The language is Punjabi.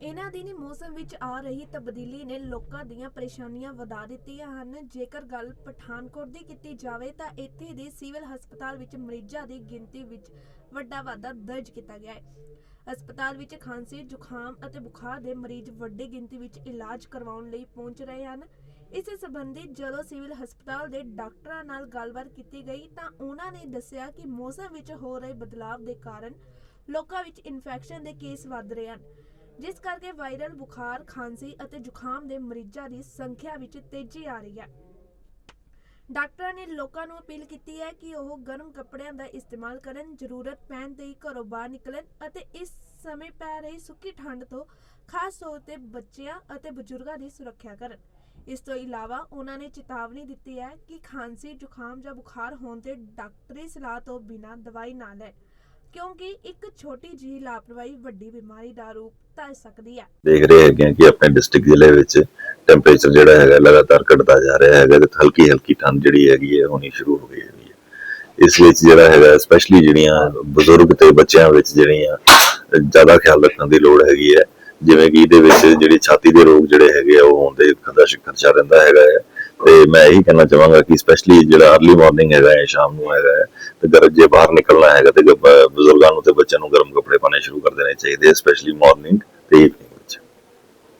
ਇਹਨਾਂ ਦਿਨੀ ਮੌਸਮ ਵਿੱਚ ਆ ਰਹੀ ਤਬਦੀਲੀ ਨੇ ਲੋਕਾਂ ਦੀਆਂ ਪਰੇਸ਼ਾਨੀਆਂ ਵਧਾ ਦਿੱਤੀਆਂ ਹਨ। ਜੇਕਰ ਗੱਲ ਪਠਾਨਕੋਟ ਦੀ ਕੀਤੀ ਜਾਵੇ ਤਾਂ ਇੱਥੇ ਦੇ ਸਿਵਲ ਹਸਪਤਾਲ ਵਿੱਚ ਮਰੀਜ਼ਾਂ ਦੀ ਗਿਣਤੀ ਵਿੱਚ ਵੱਡਾ ਵਾਧਾ ਦਰਜ ਕੀਤਾ ਗਿਆ ਹੈ। ਹਸਪਤਾਲ ਵਿੱਚ ਖਾਂਸੀ, ਜ਼ੁਕਾਮ ਅਤੇ ਬੁਖਾਰ ਦੇ ਮਰੀਜ਼ ਵੱਡੀ ਗਿਣਤੀ ਵਿੱਚ ਇਲਾਜ ਕਰਵਾਉਣ ਲਈ ਪਹੁੰਚ ਰਹੇ ਹਨ। ਇਸ ਸੰਬੰਧੀ ਜਦੋਂ ਸਿਵਲ ਹਸਪਤਾਲ ਦੇ ਡਾਕਟਰਾਂ ਨਾਲ ਗੱਲਬਾਤ ਕੀਤੀ ਗਈ ਤਾਂ ਉਹਨਾਂ ਨੇ ਦੱਸਿਆ ਕਿ ਮੌਸਮ ਵਿੱਚ ਹੋ ਰਹੇ ਬਦਲਾਅ ਦੇ ਕਾਰਨ ਲੋਕਾਂ ਵਿੱਚ ਇਨਫੈਕਸ਼ਨ ਦੇ ਕੇਸ ਵੱਧ ਰਹੇ ਹਨ। ਜਿਸ ਕਰਕੇ ਵਾਇਰਲ ਬੁਖਾਰ, ਖਾਂਸੀ ਅਤੇ ਜ਼ੁਕਾਮ ਦੇ ਮਰੀਜ਼ਾਂ ਦੀ ਸੰਖਿਆ ਵਿੱਚ ਤੇਜ਼ੀ ਆ ਰਹੀ ਹੈ। ਡਾਕਟਰਾਂ ਨੇ ਲੋਕਾਂ ਨੂੰ ਅਪੀਲ ਕੀਤੀ ਹੈ ਕਿ ਉਹ ਗਰਮ ਕੱਪੜਿਆਂ ਦਾ ਇਸਤੇਮਾਲ ਕਰਨ, ਜ਼ਰੂਰਤ ਪੈਣ ਤੇ ਹੀ ਘਰੋਂ ਬਾਹਰ ਨਿਕਲਣ ਅਤੇ ਇਸ ਸਮੇਂ ਪੈ ਰਹੀ ਸੁੱਕੀ ਠੰਡ ਤੋਂ ਖਾਸ ਤੌਰ ਤੇ ਬੱਚਿਆਂ ਅਤੇ ਬਜ਼ੁਰਗਾਂ ਦੀ ਸੁਰੱਖਿਆ ਕਰਨ। ਇਸ ਤੋਂ ਇਲਾਵਾ ਉਹਨਾਂ ਨੇ ਚੇਤਾਵਨੀ ਦਿੱਤੀ ਹੈ ਕਿ ਖਾਂਸੀ, ਜ਼ੁਕਾਮ ਜਾਂ ਬੁਖਾਰ ਹੋਣ ਤੇ ਡਾਕਟਰੀ ਸਲਾਹ ਤੋਂ ਬਿਨਾਂ ਦਵਾਈ ਨਾ ਲੈਣ। ਕਿਉਂਕਿ ਇੱਕ ਛੋਟੀ ਜਿਹੀ ਲਾਪਰਵਾਹੀ ਵੱਡੀ ਬਿਮਾਰੀ ਦਾ ਰੂਪ ਧਾਰ ਸਕਦੀ ਹੈ। ਦੇਖ ਰਹੇ ਹੈਗੇ ਹਾਂ ਕਿ ਆਪਣੇ ਡਿਸਟ੍ਰਿਕਟ ਜ਼ਿਲ੍ਹੇ ਵਿੱਚ ਟੈਂਪਰੇਚਰ ਜਿਹੜਾ ਹੈਗਾ ਲਗਾਤਾਰ ਘਟਦਾ ਜਾ ਰਿਹਾ ਹੈਗਾ ਤੇ ਹਲਕੀ ਹਲਕੀ ਠੰਡ ਜਿਹੜੀ ਹੈਗੀ ਹੈ ਹੋਣੀ ਸ਼ੁਰੂ ਹੋ ਗਈ ਹੈਗੀ ਹੈ। ਇਸ ਵਿੱਚ ਜਿਹੜਾ ਹੈਗਾ ਸਪੈਸ਼ਲੀ ਜਿਹੜੀਆਂ ਬਜ਼ੁਰਗ ਤੇ ਬੱਚਿਆਂ ਵਿੱਚ ਜਿਹੜੀਆਂ ਜ਼ਿਆਦਾ ਖਿਆਲ ਰੱਖਣ ਦੀ ਲੋੜ ਹੈਗੀ ਹੈ, ਜਿਵੇਂ ਕਿ ਇਹਦੇ ਵਿੱਚ ਜਿਹੜੀ ਛਾਤੀ ਦੇ ਰੋਗ ਜਿਹੜੇ ਹੈਗੇ ਆ ਉਹ ਹੋਣ ਦੇ ਖਤਰਾ ਖਰਚਾ ਰਹਿੰਦਾ ਹੈਗਾ ਹੈ। ਤੇ ਮੈਂ ਇਹੀ ਕਹਿਣਾ ਚਾਹਾਂਗਾ ਕਿ ਸਪੈਸ਼ਲੀ ਜਿਹੜਾ अर्ਲੀ ਮਾਰਨਿੰਗ ਹੈਗਾ ਹੈ ਸ਼ਾਮ ਨੂੰ ਹੈਗਾ ਹੈ ਤੇ ਗਰ ਜੇ ਬਾਹਰ ਨਿਕਲਣਾ ਹੈਗਾ ਤੇ ਬਜ਼ੁਰਗਾਂ ਨੂੰ ਤੇ ਬੱਚਿਆਂ ਨੂੰ ਗਰਮ ਕੱਪੜੇ ਪਾਣੇ ਸ਼ੁਰੂ ਕਰ ਦੇਣੇ ਚਾਹੀਦੇ ਸਪੈਸ਼ਲੀ ਮਾਰਨਿੰਗ ਤੇ evening।